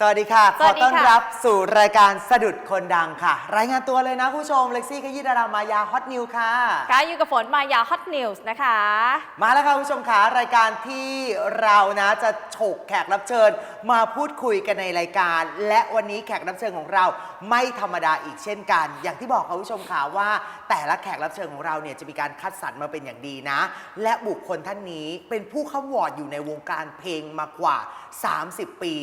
สวัสดีค่ะสขวัอสดีต้อนค่ะรับสู่รายการสะดุดคนดังค่ะ รายงานตัวเลยนะคุณผู้ชม เล็กซี่ขยี้ดารามายาฮอตนิวค่ะกายอยู่กับฝนมายาฮอตนิวส์นะคะ มาแล้วค่ะคุณผู้ชมค่ะรายการที่เรานะจะโฉกแขกรับเชิญมาพูดคุยกันในรายการ และวันนี้แขกรับเชิญของเราไม่ธรรมดาอีกเช่นกัน อย่างที่บอกคุณผู้ชมค่ะว่า แต่ละแขกรับเชิญของเราเนี่ยจะมีการคัดสรรมาเป็นอย่างดีนะ และบุคคลท่านนี้เป็นผู้เข้าวอร์ดอยู่ในวงการเพลงมากว่า 30 ปี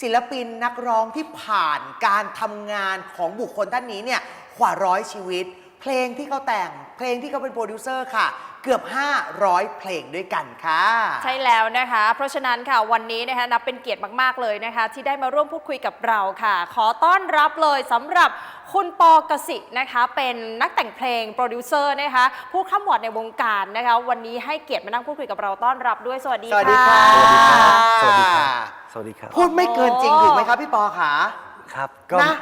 ศิลปินนักร้องที่ผ่านการทำงานของบุคคลท่านนี้เนี่ยกว่าร้อยชีวิต เพลงที่เขาแต่ง เพลงที่เขาเป็นโปรดิวเซอร์ค่ะ เกือบ 500 เพลงด้วยกันค่ะ ใช่แล้วนะคะ เพราะฉะนั้นค่ะวันนี้นะคะนับเป็นเกียรติมาก ๆ เลยนะคะ ที่ได้มาร่วมพูดคุยกับเราค่ะ ขอต้อนรับเลยสำหรับคุณปอกสินะคะเป็นนักแต่งเพลงโปรดิวเซอร์นะคะผู้ข้ามวอร์ดในวงการนะคะ วันนี้ให้เกียรติมานั่งพูดคุยกับเราต้อนรับด้วยสวัสดีสวัสดีค่ะค่ะ สวัสดีครับ สวัสดีครับ พูดไม่เกินจริงถูกไหมครับพี่ปอขาครับ ก็นะ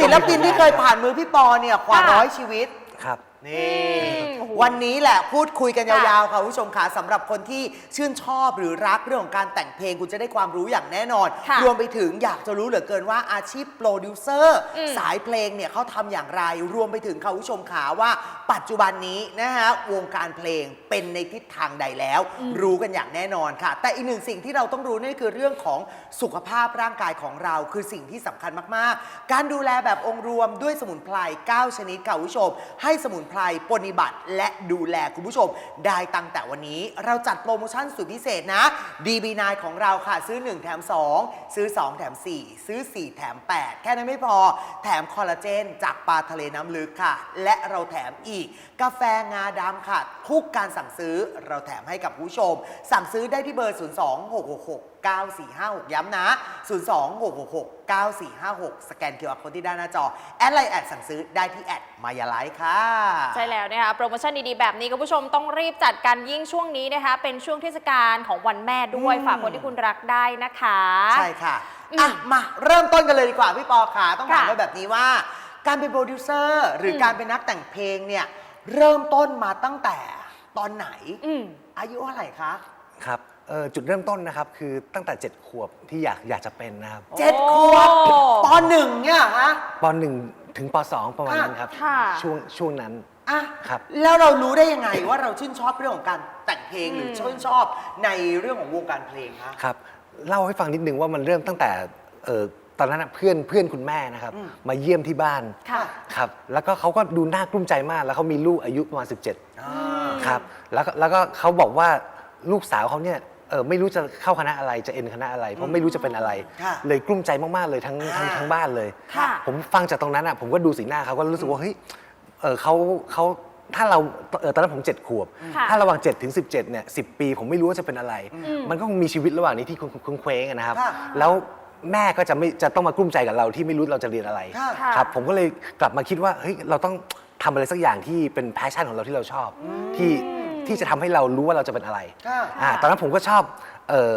ศิลปินที่เคยผ่านมือพี่ปอเนี่ยกว่าค่ะ ร้อยชีวิต ครับ นี่โอ้โหวันนี้แหละพูดคุยกันยค่ะาวๆค่ะคุณผู้ชมค่ะสำหรับคนที่ชื่นชอบหรือรักเรื่องของการแต่งเพลงคุณจะได้ความรู้อย่างแน่นอน ค่ะรวมไปถึงอยากจะรู้เหลือเกินว่าอาชีพโปรดิวเซอร์อืมสายเพลงเนี่ยเขาทำอย่างไร รวมไปถึงค่ะคุณผู้ชมขาว่า ปัจจุบันนี้นะฮะวงการเพลงเป็นในทิศทางใดแล้ว รู้กันอย่างแน่นอนค่ะ แต่อีกหนึ่งสิ่งที่เราต้องรู้นั่นคือเรื่องของสุขภาพร่างกายของเรา คือสิ่งที่สำคัญมากๆ การดูแลแบบองค์รวมด้วยสมุนไพร9ชนิดค่ะคุณผู้ชมให้สมุนไพรปฏิบัติ และดูแลคุณผู้ชม ได้ตั้งแต่วันนี้เราจัดโปรโมชั่นสุดพิเศษนะ DB9 ของเราค่ะ ซื้อ 1 แถม 2 ซื้อ 2 แถม 4 ซื้อ 4 แถม 8 แค่นั้นไม่พอ แถมคอลลาเจน จากปลาทะเลน้ำลึกค่ะ และเราแถมอีก กาแฟงาดำค่ะ ทุกการสั่งซื้อเราแถมให้กับผู้ชม สั่งซื้อได้ที่เบอร์ 0 2 6 6 6 9 4 5 6 ย้ำนะ 0 2 6 6 6 9 4 5 6 สแกนเคอร์โค้ดที่ด้านหน้าจอ แอดไลน์แอดสั่งซื้อได้ที่แอดมายาไลฟ์ค่ะ ใช่แล้วนะคะโปรโมชั่นดีๆ แบบนี้คุณผู้ชมต้องรีบจัดกันยิ่งช่วงนี้นะคะ เป็นช่วงเทศกาลของวันแม่ด้วย อืม ฝากคนที่คุณรักได้นะคะ ใช่ค่ะอืมอะ มาเริ่มต้นกันเลยดีกว่าพี่ปอขาต้องถามค่ะไว้แบบนี้ว่า การเป็นโปรดิวเซอร์หรืออม การเป็นนักแต่งเพลงเนี่ยเริ่มต้นมาตั้งแต่ตอนไหน อืมอายุเท่าไหร่คะ ครับเอ่อจุดเริ่มต้นนะครับ คือตั้งแต่ 7 ขวบที่อยากอยากจะเป็นนะครับเจ็ดขวบโอ้ ปหนึ่งเนี่ยเหรอฮะ ป .1 ถึงป .2 ประมาณนั้นครับ ค่ะ ช่วงช่วงนั้น อะครับ แล้วเรารู้ได้ยังไงว่าเราชื่นชอบเรื่องของการแต่งเพลงหรือมชื่นชอบในเรื่องของวงการเพลงคะครับ เล่าให้ฟังนิดนึงว่ามันเริ่มตั้งแต่เอ่อตอนนั้นนะเพื่อนเพื่อนคุณแม่นะครับอืมมาเยี่ยมที่บ้านค่ะ ครับ แล้วก็เขาก็ดูน่ากลุ้มใจมาก แล้วเขามีลูกอายุประมาณ17 อ่า ครับแล้วก็แล้วก็เขาบอกว่าลูกสาวเขาเนี่ย เออไม่รู้จะเข้าคณะอะไรจะเอ็นคณะอะไร เพราะไม่รู้จะเป็นอะไร ค่ะเลยกลุ้มใจมากๆเลยทั้งทั้งอ่าทั้งบ้านเลย ค่ะผมฟังจากตรงนั้นอะผมก็ดูสีหน้าเขาก็รู้สึกว่าเฮ้ยเออเขาเขาถ้าเราเออตอนนั้นผม7ขวบค่ะถ้าระหว่าง7ถึง17เนี่ยสิปี ผมไม่รู้ว่าจะเป็นอะไรอืมมันก็คงมีชีวิตระหว่างนี้ที่คุณคุณเคว้งอะนะครับ ค่ะ แล้วแม่ก็จะไม่จะต้องมากลุ้มใจกับเราที่ไม่รู้เราจะเรียนอะไร ค่ะ ค่ะครับผมก็เลยกลับมาคิดว่าเฮ้ยเราต้องทำอะไรสักอย่างที่เป็นแพชชั่นของเราที่เราชอบ ที่ ที่จะทำให้เรารู้ว่าเราจะเป็นอะไรค่ะ อ่าตอนนั้นผมก็ชอบเออ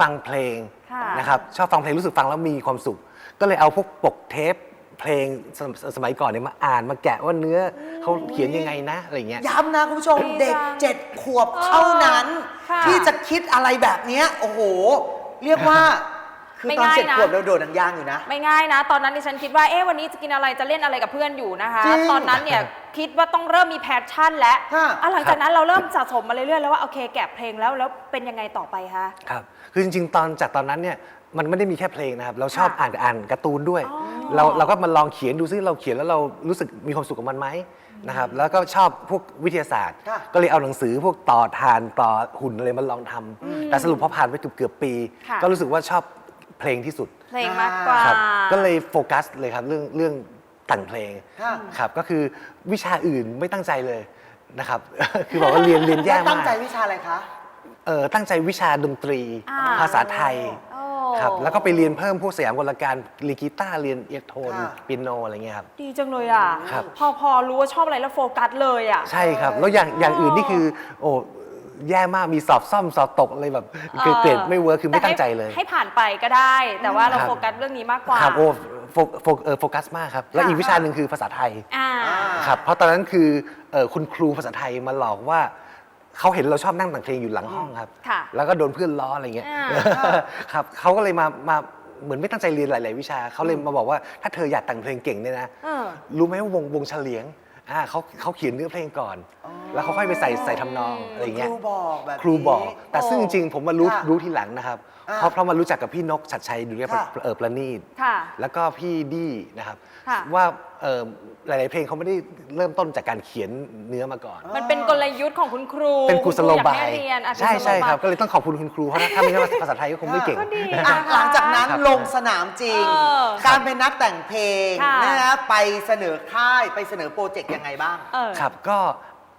ฟังเพลงค่ะ นะครับชอบฟังเพลงรู้สึกฟังแล้วมีความสุข ก็เลยเอาพวกปกเทปเพลงสมสมัยก่อนเนี่ยมาอ่านมาแกะว่าเนื้อเขาเขียนยังไงนะอะไรอย่างเงี้ย ย้ำนะคุณผู้ชมดีเด็กจังเจ็ดขวบเท่านั้น ค่ะ ที่จะคิดอะไรแบบเนี้ยโอ้โห เรียกว่า คือไม่ตอนง่ายเจ็ดนะ ขวบเราโดดหนังยางอยู่นะ ไม่ง่ายนะ ตอนนั้นดิฉันคิดว่าเอ๊ะวันนี้จะกินอะไรจะเล่นอะไรกับเพื่อนอยู่นะคะ จริงตอนนั้นเนี่ยคิดว่าต้องเริ่มมีแพชชั่นแล้วค่ะอะหลังจากนั้นเราเริ่มสะสมมาเรื่อยๆแล้วว่าโอเคแกะเพลงแล้วแล้วเป็นยังไงต่อไปคะ ครับ คือจริงๆ ตอนจากตอนนั้นเนี่ยมันไม่ได้มีแค่เพลงนะครับ เราชอบค่ะอ่านอ่านการ์ตูนด้วย อ๋อ เราเราก็มาลองเขียนดูซิเราเขียนแล้วเรารู้สึกมีความสุขกับมันไหมนะครับ แล้วก็ชอบพวกวิทยาศาสตร์ ค่ะ ก็เลยเอาหนังสือพวกต่อทานต่อหุ่นอะไรมาลองทำแต่สรุปพอผ่านไปเกือบเกือบๆปี ค่ะ ก็รู้สึกว่าชอบ เพลงที่สุด เพลงมากกว่า ครับก็เลยโฟกัสเลยครับเรื่องเรื่องแต่งเพลงค่ะ ครับก็คือวิชาอื่นไม่ตั้งใจเลยนะครับ คือบอกว่าเรียนเรียนแย่แล้วตั้มางกใจวิชาอะไรคะ เออตั้งใจวิชาดนตรี อ่า ภาษาไทยโอ้ครับแล้วก็ไปเรียนเพิ่มพวกสยามกลการเรียนกีตาร์เรียนเอียโทนค่ะเปียโนอะไรเงี้ยครับ ดีจังเลยอะ ครับ พอพอรู้ว่าชอบอะไรแล้วโฟกัสเลยอะ ใช่ครับ แล้วอย่างอย่างอื่นนี่คือโอ้ แย่มากมีสอบซ่อมสอบตกอะไรแบบคือเกรดไม่เวิร์คคือไม่ตั้งใจเลย ให้ให้ผ่านไปก็ได้ แต่ว่าเราครับโฟกัสเรื่องนี้มากกว่าครับโอ้โฟโฟเออโฟกัสมากครับ แล้วค่ะอีกวิชาหนึ่งคือภาษาไทยอ่าอ่าครับเพราะตอนนั้นคือเอ่อคุณครูภาษาไทยมาหลอกว่าเขาเห็นเราชอบนั่งแต่งเพลงอยู่หลังห้องครับค่ะแล้วก็โดนเพื่อนล้ออะไรเงี้ยอ่าครับเขาก็เลยมามาเหมือนไม่ตั้งใจเรียนหลาย ๆ วิชาเขาเลยมาบอกว่าถ้าเธออยากแต่งเพลงเก่งเนี่ยนะเออรู้ไหมว่าวงวงเฉลียง อ่าเขาเขาเขียนเนื้อเพลงก่อน แล้วเขาค่อยไปใส่ใส่ทำนองอะไรอย่างคเงี้ยรูบอกแบบครูบอกนี้แต่ซึ่งจริงๆ ผมมารู้ค่ะรู้ทีหลังนะครับ อ่าเพราะเพราะมารู้จักกับพี่นกชัดชัยดุริยค่ะ เออประณีตค่ะแล้วก็พี่ดี้นะครับ ค่ะ ว่า เอ่อหลาย ๆ เพลงเขาไม่ได้เริ่มต้นจากการเขียนเนื้อมาก่อน มันเป็นกลยุทธ์ของคุณครูเป็นกุศโลคุณครูบาอยกยให้เรียนอะใช่กุศโลใช่บายครับ ก็เลยต้องขอบคุณคุณครู เพราะถ้าไม่งั้นภาษาไทยก็คงไม่เก่ง ก็ดีอะหลังจากนั้นครับลงสนามจริง เออการเป็นนักแต่งเพลงค่ะ นะฮะไปเสนอค่ายไปเสนอโปรเจกต์ยังไงบ้าง เออ ครับก็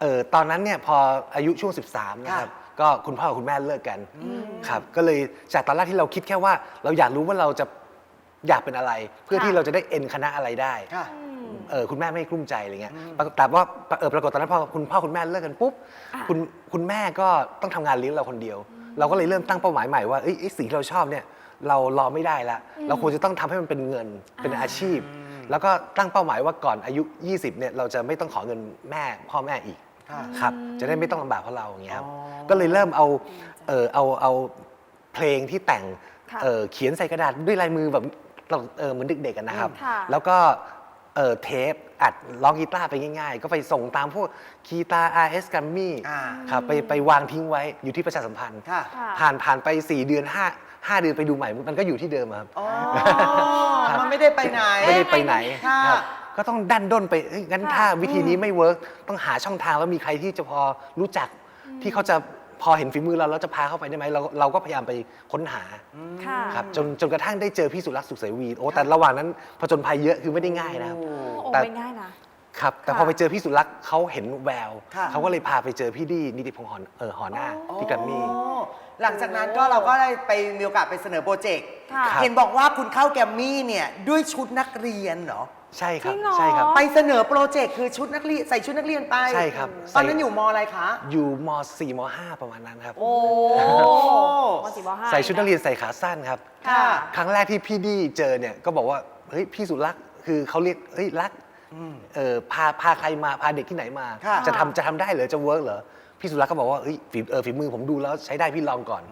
เออตอนนั้นเนี่ยพออายุช่วง 13 นะครับ ก็คุณพ่อกับคุณแม่เลิกกันครับ ก็เลยจากตอนแรกที่เราคิดแค่ว่า เราอยากรู้ว่าเราจะอยากเป็นอะไร เพื่อค่ะ ที่เราจะได้เอ็นคณะอะไรได้ ค่ะ เออคุณแม่ไม่กลุ้มใจอะไรเงี้ยปรากฏแต่ว่าเออปรากฏตอนนั้นพอคุณพ่อคุณแม่เลิกกันปุ๊บอะคุณคุณแม่ก็ต้องทำงานเลี้ยงเราคนเดียว เราก็เลยเริ่มตั้งเป้าหมายใหม่ว่าเอ้ยไอ้สิ่งที่เราชอบเนี่ยเรารอไม่ได้ละเราควรจะต้องทำให้มันเป็นเงินเป็นอาชีพ แล้วก็ตั้งเป้าหมายว่าก่อนอายุ 20เนี่ยเราจะไม่ต้องขอเงินแม่พ่อแม่อีกค่ะครับจะได้ไม่ต้องลำบากเพราะเราอย่างเงี้ยครับอ๋อก็เลยเริ่มเอาเออเอาเอาเพลงที่แต่งค่ะเออเขียนใส่กระดาษด้วยลายมือแบบเราเออเหมือนเด็กๆกันนะครับค่ะแล้วก็ เออเทปอัดร้องกีตาร์ไปง่ายๆ ก็ไปส่งตามพวกคีตา RS g r a m m y อ่า ครับไปไปวางทิ้งไว้อยู่ที่ประชาสัมพันธ์ ค่ะค่ะผ่านผ่านไป 4 เดือน 5 5 เดือนไปดูใหม่ มันก็อยู่ที่เดิมอะครับ อ๋อ ครับ มันไม่ได้ไปไหน ไม่ได้ไปไหนค่ะ ครับก็ต้องดันด้นไปเอ้ยงั้นค่ะ ถ้าวิธีนี้ไม่เวิร์กต้องหาช่องทางแล้วมีใครที่จะพอรู้จักที่เขาจะ พอเห็นฝีมือเราแล้วจะพาเข้าไปได้ไหมเราเราก็พยายามไปค้นหาค่ะ ครับจนจนกระทั่งได้เจอพี่สุรักษ์สุขเสวีโอ้แต่ระหว่างนั้นผจญภัยเยอะคือไม่ได้ง่ายนะครับ โอ้แต่ ไม่ง่ายนะ ครับ แต่ค่ะพอไปเจอพี่สุรักษ์เขาเห็นแวว ค่ะ เขาก็เลยพาไปเจอพี่ดีนิติพงษ์หอนเออหอหน้าที่แกรมมี่ อ๋อหลังจากนั้นก็เราก็ได้ไปมีโอกาสไปเสนอโปรเจกต์ ค่ะครับเห็นบอกว่าคุณเข้าแกรมมี่เนี่ยด้วยชุดนักเรียนเหรอ ใช่ครับจริงเหรอ ใช่ครับ ไปเสนอโปรเจกต์คือชุดนักเรียนใส่ชุดนักเรียนไปใช่ครับตอนนั้นใส่ อยู่มอะไรคะ อยู่ม .4 ม .5 ประมาณนั้นครับ โอ้โอ้มสี่มห้า ใส่ชุดนักเรียนใส่ขาสั้นครับ ค่ะ ครั้งแรกที่พี่ดีเจอเนี่ยก็บอกว่าเฮ้ยพี่สุรักษ์คือเขาเรียกเฮ้ยรัก เออพาพาใครมาพาเด็กที่ไหนมา ค่ะ จะทำจะทำได้เหรอจะเวิร์กเหรอพี่สุรักษ์ก็บอกว่าเฮ้ยฝีเออฝีมือผมดูแล้วใช้ได้พี่ลองก่อน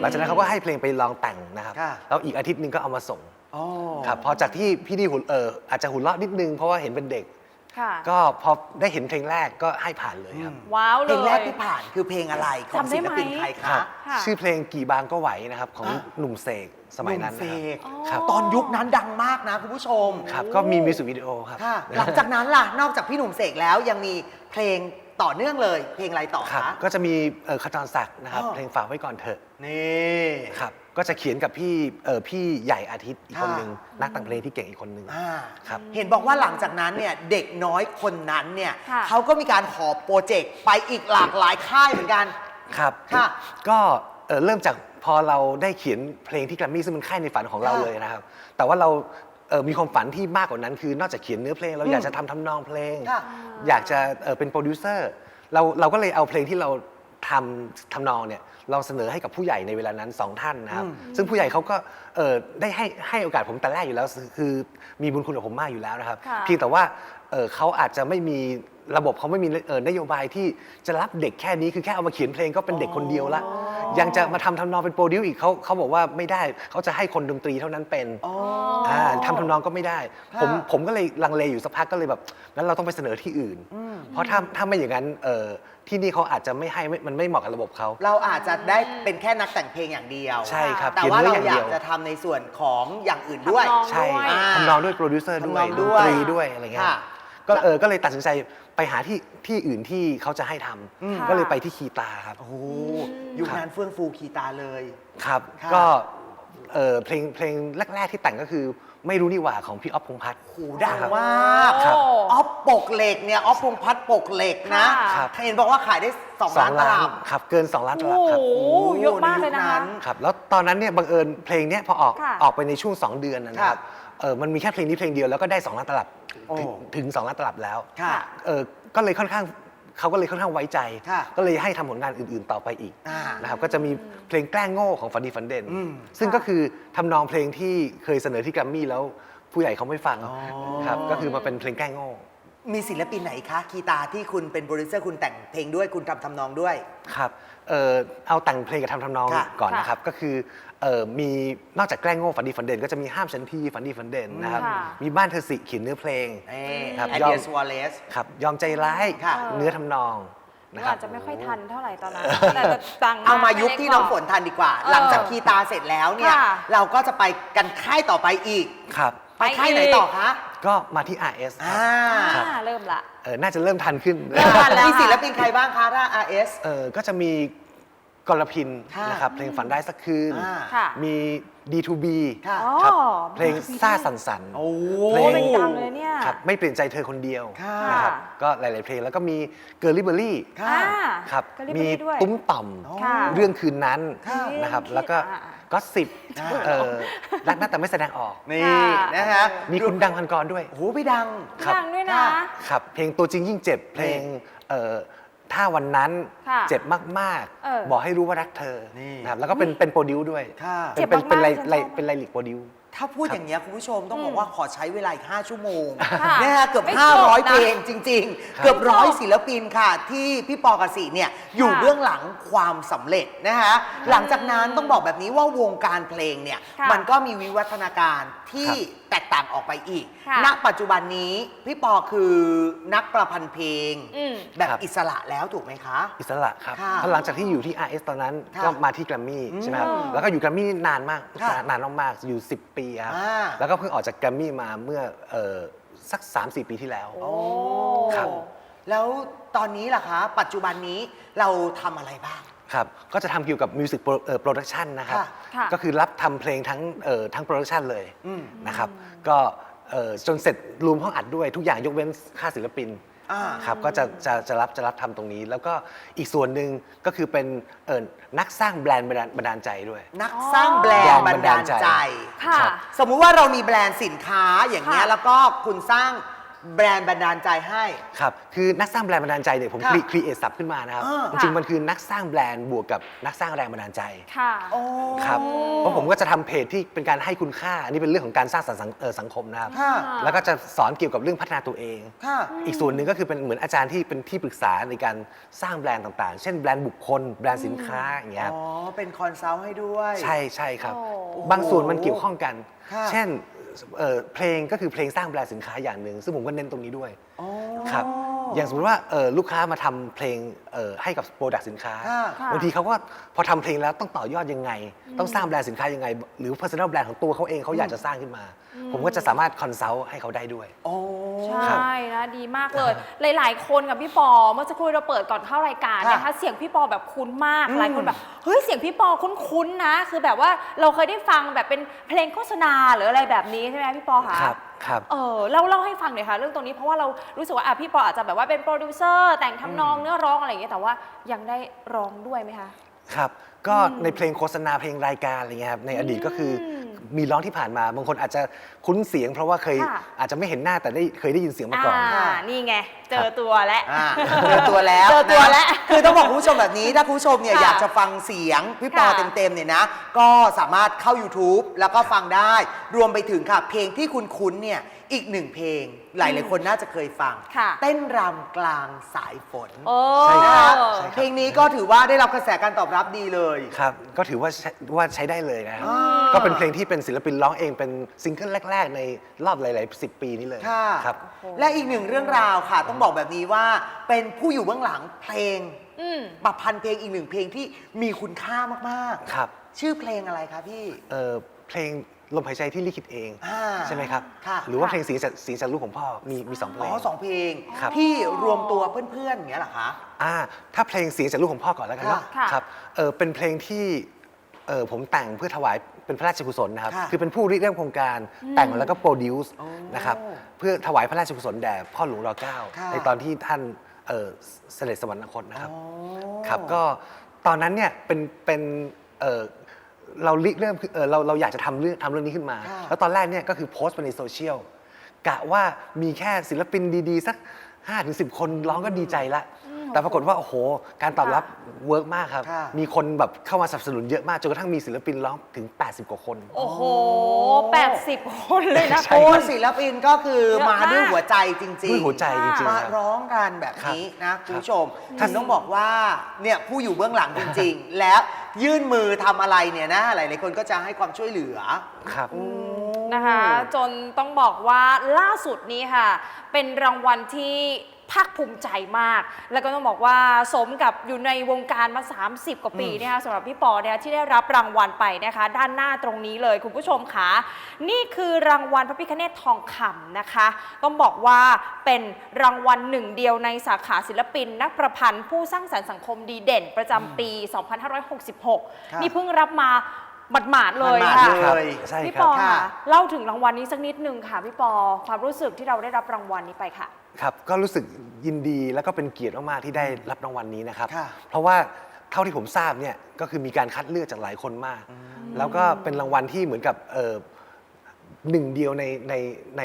หลังจากนั้นเขาก็ให้เพลงไปลองแต่งนะครับ ค่ะ แล้วอีกอาทิตย์หนึงก็เอามาส่ง อ๋อ ครับพอจากที่พี่ดีหุ่นเอออาจจะหุ่นเลาะนิดนึงเพราะว่าเห็นเป็นเด็ก ค่ะ ก็พอได้เห็นเพลงแรกก็ให้ผ่านเลยครับ ว้าวเลยเพลงแรกที่ผ่านคือเพลงอะไรของจำได้ศิลปินไหมใครครัคะบค่ะ ชื่อเพลงกี่บางก็ไหวนะครับของอะหนุ่มเสกสมัยนั้นหนุ่นะเสครับ กครับ ตอนยุคนั้นดังมากนะคุณผู้ชมครับก็มีมิวสิกวิดีโอครับ ค่ะหลังจากนั้นล่ะนอกจากพี่หนุ่มเสกแล้วยังมีเพลง ต่อเนื่องเลย เพลงอะไรต่อครับ คะ ก็จะมีเอ่อขจรศักดิ์นะครับอ๋อเพลงฝากไว้ก่อนเถอะนี่ ครับ ก็จะเขียนกับพี่เอ่อพี่ใหญ่อาทิตย์อีกคนค่ะหนึ่งนักแต่งเพลงที่เก่งอีกคนหนึ่งอ่าครับ เห็นบอกว่าหลังจากนั้นเนี่ยเด็กน้อยคนนั้นเนี่ยค่ะ เขาก็มีการขอโปรเจกต์ไปอีกหลากหลายค่ายเหมือนกัน ครับค่ะก็เอ่อเริ่มจากพอเราได้เขียนเพลงที่แกรมมี่ซึ่งเป็นค่ายในฝันของเราค่ะเลยนะครับ แต่ว่าเรา เอ่อมีความฝันที่มากกว่านั้นคือนอกจากเขียนเนื้อเพลงเราอืมอยากจะทำทำนองเพลง ค่ะอยากจะเอ่อเป็นโปรดิวเซอร์เราเราก็เลยเอาเพลงที่เราทำทำนองเนี่ยเราเสนอให้กับผู้ใหญ่ในเวลานั้นสองท่านนะครับอืมซึ่งผู้ใหญ่เขาก็เอ่อได้ให้ให้โอกาสผมแต่แรกอยู่แล้วคือมีบุญคุณกับผมมากอยู่แล้วนะครับค่ะ เพียงแต่ว่าเอ่อเขาอาจจะไม่มีระบบเขาไม่มีเอ่อนโยบายที่จะรับเด็กแค่นี้คือแค่เอามาเขียนเพลงก็เป็นเด็กคนเดียวละ ยังจะมาทำทำนองเป็นโปรดิวอีกเขาเขาบอกว่าไม่ได้เขาจะให้คนดนตรีเท่านั้นเป็นอ๋ออ่าทำทำนองก็ไม่ได้ค่ะผมผมก็เลยลังเลอยู่สักพักก็เลยแบบงั้นเราต้องไปเสนอที่อื่นเพราะถ้าถ้าไม่อย่างนั้นเอ่อที่นี่เขาอาจจะไม่ให้ไม่มันไม่เหมาะกับระบบเขา เราอาจจะได้เป็นแค่นักแต่งเพลงอย่างเดียวใช่ครับแต่เขียนว่าเนื้เราออย่างอเดียากยว จะทำในส่วนของอย่างอื่นด้วย ทำนอง ใช่ด้วยอ่าทำนองด้วยโปรดิวเซอร์ด้วยทำนองดด้นวยตรีด้วยอะไรเงี้ยค่ะ ก็เออก็เลยตัดสินใจไปหาที่ที่อื่นที่เขาจะให้ทำอืม ก็เลยไปที่คีตาครับ โอ้โหยุคนั้นเฟื่องฟูคีตาเลย ครับค่ะ ก็เออเพลงเพลงแรก ๆที่แต่งก็คือไม่รู้นี่หว่าของพี่อ๊อฟพงษ์พัฒน์ โอ้โหดังครับมากครับออฟปกเหล็กเนี่ยออฟพงษ์พัฒน์ปกเหล็กนะค่ะ เห็นบอกว่าขายได้สองล้านตลับ ครับเกิน 2 ล้านตโอ้ลับครับโหเยอะมากเลยนะคะ ครับแล้วตอนนั้นเนี่ยบังเอิญเพลงเนี้ยพอออกค่ะ ออกไปในช่วง 2 เดือนนะคครัรับบ เออมันมีแค่เพลงนี้เพลงเดียวแล้วก็ได้2ล้านตลับโอ้ถึงถึง2ล้านตลับแล้วค่ะเออก็เลยค่อนข้างเขาก็เลยค่อนข้างไว้ใจ ค่ะก็เลยให้ทำผลงานอื่นๆต่อไปอีกอ่านะครับก็จะมีเพลงแกล้งโง่ของฟันดีฟันเด่นอืม ซึ่งก็คือทำนองเพลงที่เคยเสนอที่แกรมมี่แล้วผู้ใหญ่เขาไม่ฟังอ๋อครับก็คือมาเป็นเพลงแกล้งโง่ มีศิลปินไหนคะคีตาที่คุณเป็นโปรดิวเซอร์คุณแต่งเพลงด้วยคุณทำทำนองด้วย ครับ เอ่อเอาแต่งเพลงกับทำทำนองค่ะ ก่อนค่ะนะครับ ก็คือ เอ่อมีนอกจากแกล้งโง่ฝันดีฝันเด่นก็จะมีห้ามฉันทีฝันดีฝันเด่นนะครับค่ะ มีบ้านเธอสิเขียนเนื้อเพลงเอ้ครับแอดยอมเดียสวอลเลส ครับยอมใจร้ายค่ะ เนื้อทำนองนะครัอาบ จจะไม่ค่อยทันเท่าไหร่ตอนนั้นแต่จะดังกเอามายุคที่น้องฝนทันดีกว่า เออหลังจากคีตาเสร็จแล้วเนี่ย ค่ะ เราก็จะไปกันค่ายต่อไปอีก ครับ ไปค่ายไหนต่อคะก็มาที่ RS คอ่ารับอ่าเริ่มละ เออน่าจะเริ่มทันขึ้น เริ่มทันแล้ว มีศิลปินใครบ้างคะถ้า RS เออก็จะมี กรพินค่ะนะครับเพลงฝันได้สักคืน อ่า ค่ะ มี D2B ค่ะ อ๋อครับเพลงซ่าสันสัน โอ้เพลโอ้งเพลงดังเลยเนี่ย ครับไม่เปลี่ยนใจเธอคนเดียวค่ะ นะครับก็หลาย ๆ เพลงแล้วก็มีเกอร์ลิเบอรี่ค่ะ อ่าครับก็รีบมีไปด้วย ตุ้มต่อมค่ะเรื่องคืนนั้นค่ะ นะครับเพลงแล้วก็อ่าก็สิบอ่าเออรักนะแต่ไม่แสดงออก นี่ค่ะนะฮะมีคุณดังพันกรด้วย โอ้โหพี่ดัง ครับ ดังด้วยนะ ค่ะ ครับเพลงตัวจริงยิ่งเจ็บเพลงเอ่อ ถ้าวันนั้นค่ะเจ็บมากเออๆ บอกให้รู้ว่ารักเธอนี่นะครับแล้วก็เป็นเป็นโปรดิวด้วย ค่ะเป็นเป็นเป็นไลเจ็บมากๆไลฉันชอบเป็นไลลิกโปรดิว ถ้าพูดอย่างเงี้ยคุณผู้ชมต้องบอกว่าขอใช้เวลาอีก5ชั่วโมงค่ะนะฮะเกือบ ไม่จบนะ500เพลงจริงครับๆเกือบร้อยศิลปินค่ะ ที่พี่ปอกสิเนี่ยอยู่ค่ะเบื้องหลังความสำเร็จนะฮะหลังจากนั้นต้องบอกแบบนี้ว่าวงการเพลงเนี่ยค่ะมันก็มีวิวัฒนาการที่แตกต่างออกไปอีก ค่ะณ ปัจจุบันนี้พี่ปอคือนักประพันธ์เพลง อืม แบบครับ อิสระแล้วถูกไหมคะ อิสระครับค่ะเพราะหลังจากที่อยู่ที่ RS ตอนนั้นค่ะก็มาที่แกรมมี่ใช่ไหมครับ อืมแล้วก็อยู่แกรมมี่นานมากค่ะ นานมากๆอยู่ 10 ปีครับ อ่า แล้วก็เพิ่งออกจากแกรมมี่มาเมื่อเอ่อสัก 3-4 ปีที่แล้ว โอ้ครับ แล้วตอนนี้ล่ะคะ ปัจจุบันนี้เราทำอะไรบ้าง ครับ ก็จะทำเกี่ยวกับมิวสิกโปรดักชันนะครับ ค่ะ ค่ะ ก็คือรับทำเพลงทั้งเอ่อทั้งโปรดักชันเลยอืม นะครับ ก็เอ่อจนเสร็จรวมห้องอัดด้วยทุกอย่างยกเว้นค่าศิลปิน อ่า ครับก็จะจะจะรับจะรับทำตรงนี้ แล้วก็อีกส่วนหนึ่งก็คือเป็นเอ่อนักสร้างแบรนด์บันดาลบันดาลใจด้วย นักสร้างแบรนด์แบรบันนด์บัดานลดาลใจใจค่ะครับสมมุติว่าเรามีแบรนด์สินค้าอย่างเงี้ยค่ะ แล้วก็คุณสร้าง แบรนด์บันดาลใจให้ ครับ คือนักสร้างแบรนด์บันดาลใจเนี่ยผมค่ะครีเอทศัพท์ขึ้นมานะครับอ่าจริงๆ มันคือนักสร้างแบรนด์บวกกับนักสร้างแรงบันดาลใจ ค่ะ โอ้ ครับ เพราะผมก็จะทำเพจที่เป็นการให้คุณค่า อันนี้เป็นเรื่องของการสร้างสรรค์สังเอ่อสังคมนะครับ ค่ะ แล้วก็จะสอนเกี่ยวกับเรื่องพัฒนาตัวเอง ค่ะ อีกส่วนหนึ่งก็คือเป็นเหมือนอาจารย์ที่เป็นที่ปรึกษาในการสร้างแบรนด์ต่างๆ เช่นแบรนด์บุคคล แบรนด์สินค้าอย่างเงี้ยคอ๋รับอเป็นคอนซัลท์ให้ด้วย ใช่ใช่ครับ โอ้บางส่วนมันเกี่ยวข้องกัน ค่ะ เช่น เอ่อเพลงก็คือเพลงสร้างแบรนด์สินค้าอย่างหนึ่งซึ่งผมก็เน้นตรงนี้ด้วยอ๋อครับ อย่างสมมติว่าเอ่อลูกค้ามาทำเพลงเอ่อให้กับโปรดักต์สินค้าค่ะค่ะบางทีเขาก็พอทำเพลงแล้วต้องต่อยอดยังไง ต้องสร้างแบรนด์สินค้ายังไง หรือ personal brand ของตัวเขาเองเขาอยากจะสร้างขึ้นมา ผมก็จะสามารถคอนซัลท์ให้เขาได้ด้วย โอ้ ใช่นะดีมากเลย หลาย ๆ คนกับพี่ปอเมื่อสักครู่เราเปิดก่อนเข้ารายการค่ะนะคะเสียงพี่ปอแบบคุ้นมากอืมหลายคนแบบเฮ้ยเสียงพี่ปอคุ้นๆนะ คือแบบว่าเราเคยได้ฟังแบบเป็นเพลงโฆษณาหรืออะไรแบบนี้ใช่ไหมพี่ปอคะ ครับ ครับ เออเล่าเล่าให้ฟังหน่อยค่ะเรื่องตรงนี้เพราะว่าเรารู้สึกว่าอะพี่ปออาจจะแบบว่าเป็นโปรดิวเซอร์แต่งทำนองเนื้อร้องอะไรอย่างเงี้ยแต่ว่ายังได้ร้องด้วยไหมคะ ครับ ก็ในเพลงโฆษณาเพลงรายการอะไรเงี้ยครับในอดีตก็คืออม มีร้องที่ผ่านมา บางคนอาจจะคุ้นเสียง เพราะว่าเคยค่ะ อาจจะไม่เห็นหน้าแต่ได้เคยได้ยินเสียงมาก่อน อ่านี่ไง เจอตัวแล้ว อ่าเจอตัวแล้วเจอตัวแล้วนะคือต้องบอกคุณผู้ชมแบบนี้ ถ้าคุณผู้ชมเนี่ยค่ะอยากจะฟังเสียงพี่ปอค่ะเต็มๆเนี่ยนะ ก็สามารถเข้า YouTube แล้วก็ฟังได้ รวมไปถึงค่ะ เพลงที่คุณคุ้นๆเนี่ย อีกหนึ่งเพลง หลายๆคนน่าจะเคยฟัง ค่ะ เต้นรำกลางสายฝนโอ้ ใช่นะครัคะบใช่ครับ เพลงนี้ก็ถือว่าได้รับกระแสการตอบรับดีเลย ครับ ก็ถือว่าใช้ว่าใช้ได้เลยนะครับ อ่าก็เป็นเพลงที่เป็นศิลปินร้องเองเป็นซิงเกิลแรก ๆ ในรอบหลายๆสิบปีนี้เลยค่ะ ครับ และอีกหนึ่งเรื่องราวค่ะ ต้องบอกแบบนี้ว่าเป็นผู้อยู่เบื้องหลังเพลงอืม ประพันธ์เพลงอีกหนึ่งเพลงที่มีคุณค่ามากๆครับชื่อเพลงอะไรคะพี่ เอ่อเพลง ลมหายใจที่ลิขิตเอง อ่าใช่ไหมครับ ค่ะ หรือว่าค่ะเพลงเสียงจากเสียงจากลูกของพ่อมีมีสองเพลอ๋องสองเพลงครับ ที่รวมตัวเพื่อนๆอย่างเงี้ยเหรอคะ อ่าถ้าเพลงเสียงจากลูกของพ่อก่อนแล้วกันเนาะค่ะ ครับเออเป็นเพลงที่เออผมแต่งเพื่อถวายเป็นพระราชกุศลนะครับค่ะคือเป็นผู้ริเริ่มโครงการแต่งแล้วก็โปรดิวซ์โอ้นะครับเพื่อถวายพระราชกุศลแด่พ่อหลวงรอเก้าค่ะ ในตอนที่ท่านเอ่อเสด็จสวรรคตนะครับ อ๋อ ครับก็ตอนนั้นเนี่ยเป็นเป็นเอ่อ เราริเริ่มคือเอ่อเราเราอยากจะทำเรื่องทำเรื่องนี้ขึ้นมา ค่ะ แล้วตอนแรกเนี่ยก็คือโพสต์ไปในโซเชียลกะว่ามีแค่ศิลปินดี ๆ สัก5-10คนร้องก็ดีใจละ แต่ปรากฏว่าโอ้โห การตอบรับเวิร์กมากครับ ค่ะ มีคนแบบเข้ามาสนับสนุนเยอะมากจนกระทั่งมีศิลปินร้องถึง 80 กว่าคน โอ้โห 80 คนเลยนะใช่โอ้คุณศิลปินก็คือเยอะมามาก ด้วยหัวใจจริงๆด้วยหัวใจจริงๆมาครับ ร้องกันแบบนี้นะคุณผู้ชมท่านต้องบอกว่าเนี่ยผู้อยู่เบื้องหลังจริง ๆ แล้วยื่นมือทำอะไรเนี่ยนะหลายๆคนก็จะให้ความช่วยเหลือ ครับ นะคะ จนต้องบอกว่าล่าสุดนี้ค่ะ เป็นรางวัลที่ ภาคภูมิใจมาก แล้วก็ต้องบอกว่าสมกับอยู่ในวงการมา 30 กว่าปีนะคะสำหรับพี่ปอเนี่ยที่ได้รับรางวัลไปนะคะ ด้านหน้าตรงนี้เลยคุณผู้ชมคะนี่คือรางวัลพระพิคเนตทองคำนะคะ ต้องบอกว่าเป็นรางวัลหนึ่งเดียวในสาขาศิลปิน นักประพันธ์ผู้สร้างสรรค์สังคมดีเด่น ประจำปี 2566 นี่เพิ่งรับมา หมาดๆเลยหมาดๆค่ะเลยใช่พี่คปรับอค่ะ ค่ะเล่าถึงรางวัลนี้สักนิดนึงค่ะ พี่ปอความรู้สึกที่เราได้รับรางวัลนี้ไปค่ะ ครับก็รู้สึกยินดีแล้วก็เป็นเกียรติมาก ๆ ที่ได้รับรางวัลนี้นะครับ ค่ะ เพราะว่าเท่าที่ผมทราบเนี่ยก็คือมีการคัดเลือกจากหลายคนมาก แล้วก็เป็นรางวัลที่เหมือนกับเอ่อ หนึ่งเดียวในในใน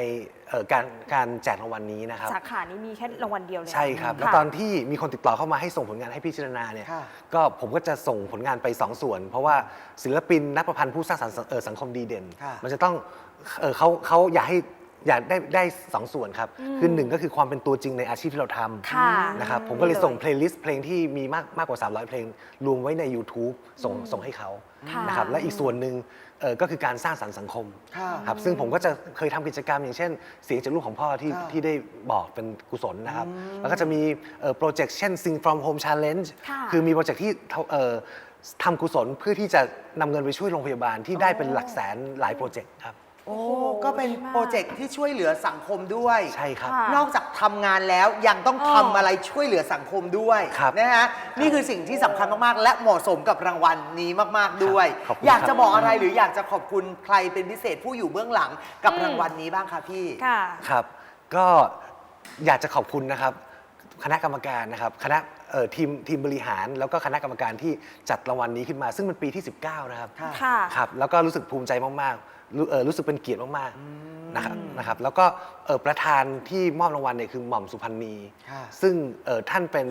เอ่อการการแจกรางวัลนี้นะครับ สาขานี้มีแค่รางวัลเดียวเลยใช่ครับ แล้วตอนที่มีคนติดต่อเข้ามาให้ส่งผลงานให้พิจารณาเนี่ยค่ะก็ผมก็จะส่งผลงานไป 2 ส่วน เพราะว่าศิลปินนักประพันธ์ผู้สร้างสรรค์สังเอ่อสังคมดีเด่นค่ะมันจะต้องเอ่อเขาเขาอยากให้อยากได้ได้สองส่วนครับ คือหนึ่งก็คือความเป็นตัวจริงในอาชีพที่เราทำค่ะนะครับผมก็เลยส่งเพลย์ลิสต์เพลงที่มีมากมากกว่า 300 เพลง รวมไว้ใน YouTube ส่งส่งให้เขาค่ะนะครับและอีกส่วนหนึ่ง เอ่อก็คือการสร้างสรรค์สังคมค่ะครับซึ่งผมก็จะเคยทำกิจกรรมอย่างเช่น เสียงจากลูกของพ่อที่ค่ะที่ได้บอกเป็นกุศลนะครับ แล้วก็จะมีโปรเจกต์เช่น Sing from Home Challenge ค่ะคือมีโปรเจกต์ที่เอ่อทำกุศลเพื่อที่จะนำเงินไปช่วยโรงพยาบาลที่ได้เป็นหลักแสนหลายโปรเจกต์ครับ โอ้ก็เป็นโปรเจกต์ที่ช่วยเหลือสังคมด้วย ใช่ครับ ค่ะ นอกจากทำงานแล้วยังต้องอ๋อทำอะไรช่วยเหลือสังคมด้วยครับนะฮะนี่คือสิ่งที่สำคัญมากๆ และเหมาะสมกับรางวัลนี้มากๆด้วยขอบคุณอยากครับจะบอกอะไรหรืออยากจะขอบคุณใครเป็นพิเศษผู้อยู่เบื้องหลังกับรางวัลนี้บ้างคะพี่ ค่ะ ครับ ก็อยากจะขอบคุณนะครับ คณะกรรมการนะครับคณะเอ่อทีมทีมบริหาร แล้วก็คณะกรรมการที่จัดรางวัลนี้ขึ้นมา ซึ่งเป็นปีที่ 19 นะครับ ค่ะค่ะครับ แล้วก็รู้สึกภูมิใจมากๆ รู้เอ่อรู้สึกเป็นเกียรติมากๆนะครับนะครับ แล้วก็เอ่อประธานที่มอบรางวัลเนี่ยคือหม่อมสุพรรณีค่ะซึ่งเอ่อท่านเป็น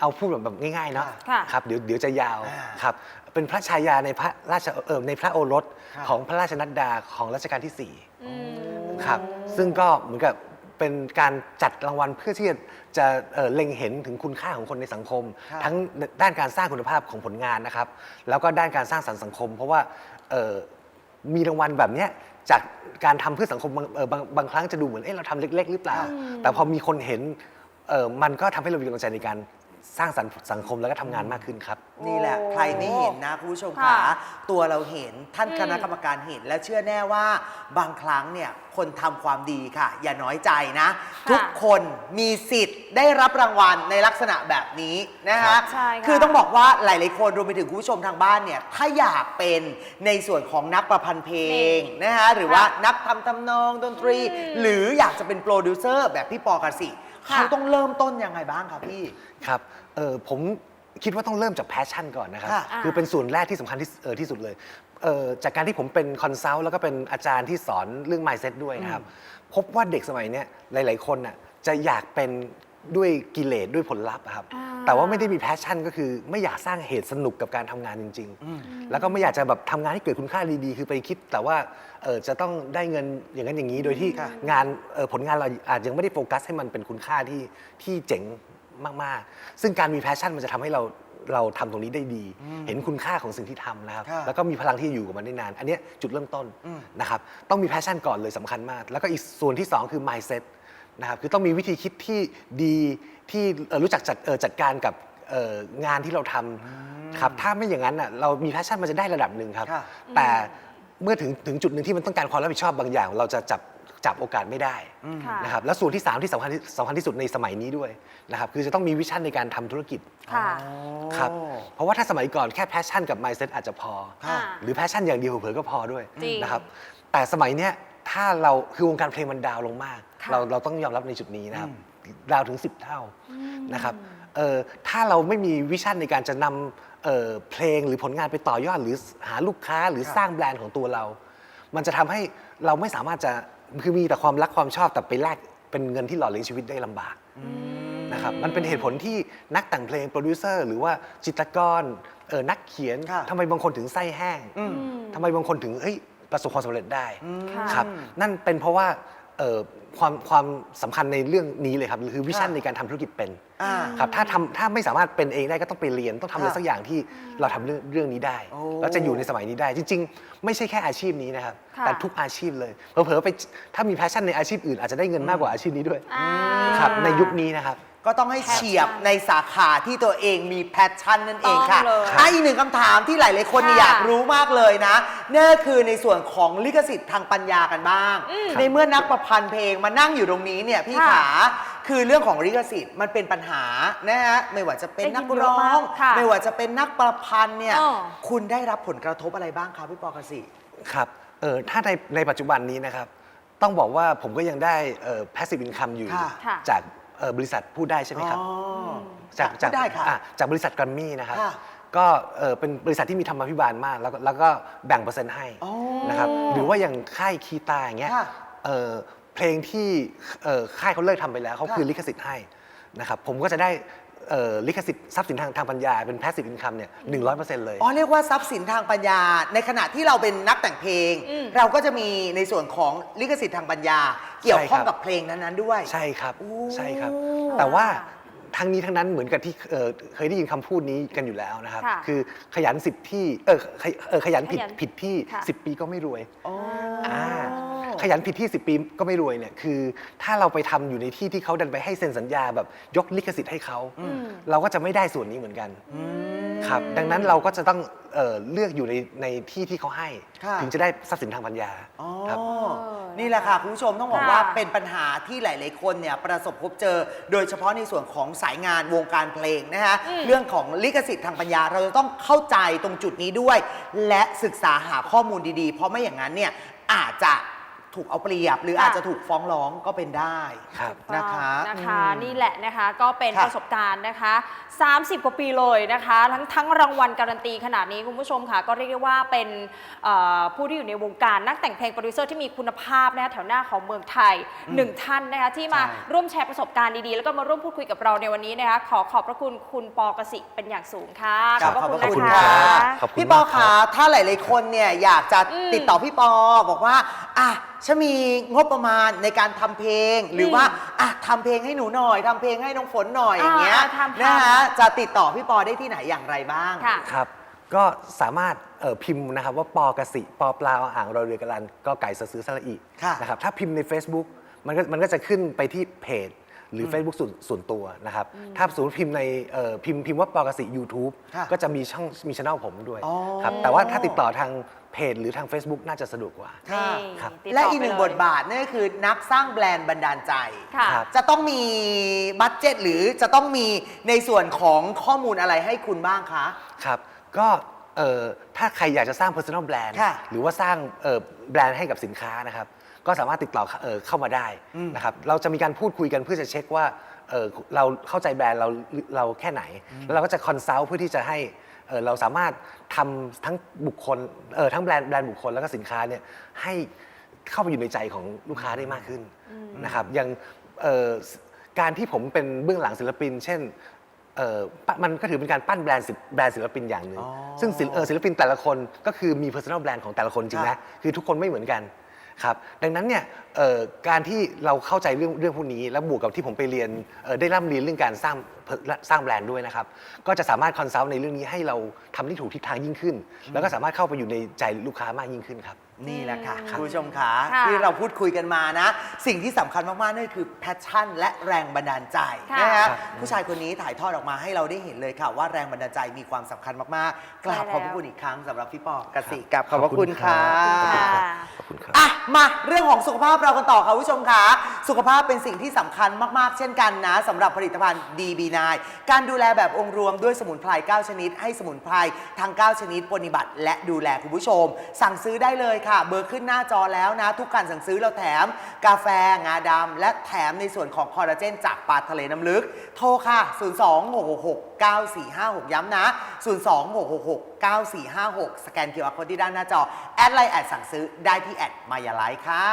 เอาพูดแบบแบบง่ายๆเนาะค่ะครับเดี๋ยวเดี๋ยวจะยาวอ่าครับเป็นพระชายาในพระราชเอ่อในพระโอรสค่ะของพระราชนัดดาของรัชกาลที่สี่อืมครับซึ่งก็เหมือนกับเป็นการจัดรางวัลเพื่อที่จะจะเอ่อเล็งเห็นถึงคุณค่าของคนในสังคมครับทั้งด้านการสร้างคุณภาพของผลงานนะครับ แล้วก็ด้านการสร้างสรรค์สังคม เพราะว่าเอ่อ มีรางวัลแบบเนี้ยจากการทำเพื่อสังคมบางเอ่อบางบางครั้งจะดูเหมือนเอ๊ะเราทำเล็ก ๆ หรือเปล่า แต่พอมีคนเห็นเอ่อมันก็ทำให้เรามีกำลังใจในการ สร้างสรรค์สังคมแล้วก็ทำงานมากขึ้นครับ นี่แหละโอ้ใครไม่เห็นนะคุณผู้ชมค่ะ ขาตัวเราเห็นท่านอืมคณะกรรมการเห็น และเชื่อแน่ว่าบางครั้งเนี่ยคนทำความดีค่ะ อย่าน้อยใจนะ ค่ะทุกคนมีสิทธิ์ได้รับรางวัลในลักษณะแบบนี้นะครัฮะบใช่ค่ะคือต้องบอกว่าหลายๆคนรวมไปถึงคุณผู้ชมทางบ้านเนี่ยถ้าอยากเป็นในส่วนของนักประพันธ์เพลงนะฮะหรือว่านักทำทำนองดนตรีอืมหรืออยากจะเป็นโปรดิวเซอร์แบบพี่ปอกสิ ค่ะ เขาต้องเริ่มต้นยังไงบ้างครับพี่ ครับเออผมคิดว่าต้องเริ่มจากแพชชั่นก่อนนะครับ ค่ะคือเป็นส่วนแรกที่สำคัญที่เออที่สุดเลยเออจากการที่ผมเป็นคอนซัลท์แล้วก็เป็นอาจารย์ที่สอนเรื่อง mindset ด้วยนะครับ พบว่าเด็กสมัยเนี้ยหลาย ๆ คนน่ะจะอยากเป็น ด้วยกิเลสด้วยผลลัพธ์อะครับ อ่า แต่ว่าไม่ได้มีแพชชั่นก็คือ ไม่อยากสร้างเหตุสนุกกับการทำงานจริง ๆ แล้วก็ไม่อยากจะแบบทำงานให้เกิดคุณค่าดีๆ คือไปคิด แต่ว่าเออจะต้องได้เงินอย่างนั้นอย่างนี้ โดยที่ค่ะ งานเอ่อผลงานเราอาจยังไม่ได้โฟกัสให้มันเป็นคุณค่าที่ที่เจ๋งมากๆ ซึ่งการมีแพชชั่นมันจะทำให้เราเราทำตรงนี้ได้ดี เห็นคุณค่าของสิ่งที่ทำนะครับ ค่ะ แล้วก็มีพลังที่อยู่กับมันได้นาน อันเนี้ยจุดเริ่มต้นอืมนะครับ ต้องมีแพชชั่นก่อนเลยสำคัญมาก แล้วก็อีกส่วนที่ 2 คือ mindset นะครับคือต้องมีวิธีคิดที่ดีที่เอ่อรู้จักจัดเอ่อจัดการกับเอ่องานที่เราทำครับถ้าไม่อย่างนั้นอะเรามีแพชชั่นมันจะได้ระดับหนึ่งครับค่ะแต่เมื่อถึงถึงจุดหนึ่งที่มันต้องการความรับผิดชอบบางอย่าง เราจะจับจับโอกาสไม่ได้ค่ะนะครับแล้วส่วนที่ 3 ที่สำคัญที่สำคัญที่สุดในสมัยนี้ด้วยนะครับคือจะต้องมีวิชั่นในการทำธุรกิจค่ะครับเพราะว่าถ้าสมัยก่อนแค่แพชชั่นกับ mindset อาจจะพอค่ะหรือแพชชั่นอย่างเดียวเผลอๆก็พอด้วยจริงนะครับแต่สมัยเนี้ย ถ้าเราคือวงการเพลงมันดาวน์ลงมาก ค่ะ เราเราต้องยอมรับในจุดนี้นะครับ ดาวน์ถึง 10 เท่านะครับเอ่อถ้าเราไม่มีวิชั่นในการจะนำเอ่อเพลงหรือผลงานไปต่อยอด หรือหาลูกค้าหรือค่ะสร้างแบรนด์ของตัวเรา มันจะทำให้เราไม่สามารถจะคือมีแต่ความรักความชอบแต่ไปแลกเป็นเงินที่หล่อเลี้ยงชีวิตได้ลำบาก นะครับมันเป็นเหตุผลที่นักแต่งเพลงโปรดิวเซอร์หรือว่าจิตรกรเออนักเขียนค่ะทำไมบางคนถึงไส้แห้งอืมทำไมบางคนถึงเอ้ย ประสบความสำเร็จได้ค่ะครับนั่นเป็นเพราะว่าเอ่อความความสำคัญในเรื่องนี้เลยครับคือวิชั่นค่ะในการทำธุรกิจเป็นอ่าครับถ้าทำถ้าไม่สามารถเป็นเองได้ก็ต้องไปเรียนต้องทำอะไรค่ะสักอย่างที่เราทำเรื่องเรื่องนี้ได้ โอ้ แล้วจะอยู่ในสมัยนี้ได้ จริง ๆ ไม่ใช่แค่อาชีพนี้นะครับค่ะ แต่ทุกอาชีพเลยเผลอๆไปถ้ามีแพชชั่นในอาชีพอื่นอาจจะได้เงินมากกว่าอาชีพนี้ด้วย อ่า ครับในยุคนี้นะครับ ก็ต้องให้เฉียบในสาขาที่ตัวเองมีแพชชั่นนั่นเองค่ะต้องเลยอะอีกหนึ่งคำถามที่หลาย ๆ คนค่ะอยากรู้มากเลยนะนั่นก็คือในส่วนของลิขสิทธิ์ทางปัญญากันบ้างในเมื่อนักประพันธ์เพลงมานั่งอยู่ตรงนี้เนี่ยพี่ค่ะขาคือเรื่องของลิขสิทธิ์มันเป็นปัญหานะฮะไม่ว่าจะเป็นได้ยินนักร้อเยอะมางกค่ะไม่ว่าจะเป็นนักประพันธ์เนี่ยอ้อคุณได้รับผลกระทบอะไรบ้างคะพี่ปอกสิ ครับเออถ้าในในปัจจุบันนี้นะครับ ต้องบอกว่าผมก็ยังได้เอ่อ passive income อยู่ค่ะ ค่ะจาก เอ่อบริษัทพูดได้ใช่ไหมครับ อ๋อจากจากพูดได้ค่ะ อ่จากบริษัทแกรมมี่นะครับ ค่ะก็เอ่อเป็นบริษัทที่มีธรรมาภิบาลมาก แล้วก็แล้วก็แบ่งเปอร์เซ็นต์ให้อ๋อนะครับหรือว่าอย่างค่ายคีตาอย่างเงี้ยค่ะเอ่อเพลงที่เอ่อค่ายเขาเลิกทำไปแล้วเขาค่ะ คือลิขสิทธิ์ให้นะครับผมก็จะได้ เอ่อลิขสิทธิ์ทรัพย์สินทางทางปัญญาเป็น passive income เนี่ยหนึ่งร้อยเปอร์เซ็นต์เลย อ๋อเรียกว่าทรัพย์สินทางปัญญา ในขณะที่เราเป็นนักแต่งเพลง อืม เราก็จะมีในส่วนของลิขสิทธิ์ทางปัญญา เกี่ยวข้องใช่ครับกับเพลงนั้นๆด้วย ใช่ครับโอ้ ใช่ครับ แต่ว่าทั้งนี้ทั้งนั้นเหมือนกับที่เอ่อเคยได้ยินคำพูดนี้กันอยู่แล้วนะครับ ค่ะคือขยันสิบที่เออขยเออขยันผิดขยันผิดที่ค่ะ สิบปีก็ไม่รวย อ๋อ อ่า ขยันผิดที่ 10 ปีก็ไม่รวยเนี่ยคือ ถ้าเราไปทำอยู่ในที่ที่เขาดันไปให้เซ็นสัญญาแบบยกลิขสิทธิ์ให้เขา เราก็จะไม่ได้ส่วนนี้เหมือนกันครับ ดังนั้นเราก็จะต้องเอ่อเลือกอยู่ในในที่ที่เขาให้ค่ะถึงจะได้ทรัพย์สินทางปัญญาอ๋อครับนี่แหละค่ะ คุณผู้ชมต้องบอกค่ะว่าเป็นปัญหาที่หลาย ๆ คนเนี่ยประสบพบเจอ โดยเฉพาะในส่วนของสายงานวงการเพลงนะคะอืมเรื่องของลิขสิทธิ์ทางปัญญา เราจะต้องเข้าใจตรงจุดนี้ด้วย และศึกษาหาข้อมูลดี ๆ เพราะไม่อย่างนั้นเนี่ยอาจจะ ถูกเอาเปรียบ หรือค่ะอาจจะถูกฟ้องร้องก็เป็นได้ครับนะคะนะคะอืมนี่แหละนะคะก็เป็นค่ะประสบการณ์นะคะ 30 กว่าปีเลยนะคะ ทั้งทั้งรางวัลการันตีขนาดนี้คุณผู้ชมค่ะ ก็เรียกได้ว่าเป็นเอ่อผู้ที่อยู่ในวงการนักแต่งเพลงโปรดิวเซอร์ที่มีคุณภาพนะคะแถวหน้าของเมืองไทยหนึ่งท่านนะคะที่มาใช่ร่วมแชร์ประสบการณ์ดีๆ แล้วก็มาร่วมพูดคุยกับเราในวันนี้นะคะขอขอบพระคุณคุณปอกสิเป็นอย่างสูงค่ะครับพระคุณขอบพระคุณนะครัคะบขอบคุณพี่ปอมากครัคะบถ้าหลายๆคนเนี่ยอยากจะอืมติดต่อพี่ปอบอกว่าอะฉันมีงบประมาณในการทำเพลง หรือว่าอะทำเพลงให้หนูหน่อยทำเพลงให้น้องฝนหน่อยอย่างเงี้ยอ่าทำๆ นะฮะจะติดต่อพี่ปอได้ที่ไหนอย่างไรบ้าง ค่ะ ครับ ก็สามารถเอ่อพิมพ์นะครับว่าปอกสิปอปลาอ่างเราเรือกรันก็ไก่สะซื้อสระอีค่ะนะครับถ้าพิมพ์ใน Facebook มันก็มันก็จะขึ้นไปที่เพจ หรือ Facebook ส่วนส่วนตัวนะครับ ถ้าสมมติพิมพ์ในเอ่อพิมพ์พิมพ์ว่าปอกสิ YouTube ค่ะก็จะมีช่องมีช่องผมด้วยอ๋อ ครับแต่ว่าถ้าติดต่อทางเพจหรือทาง Facebook น่าจะสะดวกกว่า ค่ะ นี่ครับ ติดต่และอีกหนึ่งไปบเลยทบาทนั่นก็คือนักสร้างแบรนด์บันดาลใจ ค่ะ ครับ จะต้องมีบัตเจ็ตหรือจะต้องมีในส่วนของข้อมูลอะไรให้คุณบ้างคะ ครับ ก็เอ่อถ้าใครอยากจะสร้าง personal brand ค่ะหรือว่าสร้างเอ่อแบรนด์ให้กับสินค้านะครับ ก็สามารถติดต่อเอ่อเข้ามาได้นะครับเราจะมีการพูดคุยกันเพื่อจะเช็คว่าเอ่อเราเข้าใจแบรนด์เราเราแค่ไหน แล้วเราก็จะคอนซัลท์เพื่อที่จะให้เอ่อเราสามารถทำทั้งบุคคลเอ่อทั้งแบรนด์แบรนด์บุคคลแล้วก็สินค้าเนี่ยให้เข้าไปอยู่ในใจของลูกค้าได้มากขึ้นนะครับอย่างเอ่อการที่ผมเป็นเบื้องหลังศิลปิน เช่นเอ่อปะมันก็ถือเป็นการปั้นแบรนด์ศิลป์แบรนด์ศิลปินอย่างหนึ่งอ๋อซึ่งศิลเอ่อศิลปินแต่ละคนก็คือมี personal brand ของแต่ละคนจริงครันะบคือทุกคนไม่เหมือนกัน ครับดังนั้นเนี่ยการที่เราเข้าใจเรื่องเรื่องพวกนี้ แล้วบวกกับที่ผมไปเรียนได้ร่ำเรียนเรื่องการสร้างสร้างแบรนด์ด้วยนะครับ ก็จะสามารถคอนซัลท์ในเรื่องนี้ให้เราทำได้ถูกทิศทางยิ่งขึ้น แล้วก็สามารถเข้าไปอยู่ในใจลูกค้ามากยิ่งขึ้นครับ นี่แหละค่ะอืมคุณผู้ชมขาค่ะที่เราพูดคุยกันมานะ สิ่งที่สำคัญมากๆนั่นคือแพชชั่น และแรงบันดาลใจค่ะนะครัฮะบผู้ชายคนนี้ถ่ายทอดออกมาให้เราได้เห็นเลยค่ะ ว่าแรงบันดาลใจมีความสำคัญมากๆกราบใช่แล้วขอบพระคุณอีกครั้งสำหรับพี่ปอกสิกับขอบพระคุณค่ะค่ะขอบคุณครับ อะมาเรื่องของสุขภาพเรากันต่อค่ะคุณผู้ชมค่ะสุขภาพเป็นสิ่งที่สำคัญมาก ๆ เช่นกันนะสำหรับผลิตภัณฑ์ DB9 การดูแลแบบองค์รวมด้วยสมุนไพร 9 ชนิด ให้สมุนไพรทั้ง 9 ชนิดปฏิบัติและดูแลคุณผู้ชม สั่งซื้อได้เลยค่ะเบอร์ขึ้นหน้าจอแล้วนะ ทุกการสั่งซื้อเราแถม กาแฟงาดำและแถมในส่วนของคอลลาเจนจากปลาทะเลน้ำลึก โทรค่ะ 0 2 6 6 9 4 5 6 ย้ำนะ 026669456 สแกน QR Code ที่ด้านหน้าจอ แอดไลน์แอดสั่งซื้อได้ที่แอดมายาไลค์ค่ะ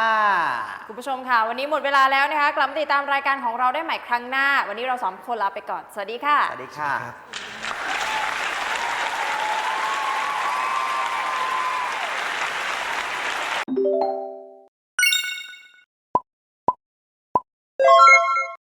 คุณผู้ชมค่ะ วันนี้หมดเวลาแล้วนะคะ กลับมาติดตามรายการของเราได้ใหม่ครั้งหน้า วันนี้เราสองคนลาไปก่อน สวัสดีค่ะ สวัสดีค่ะครับ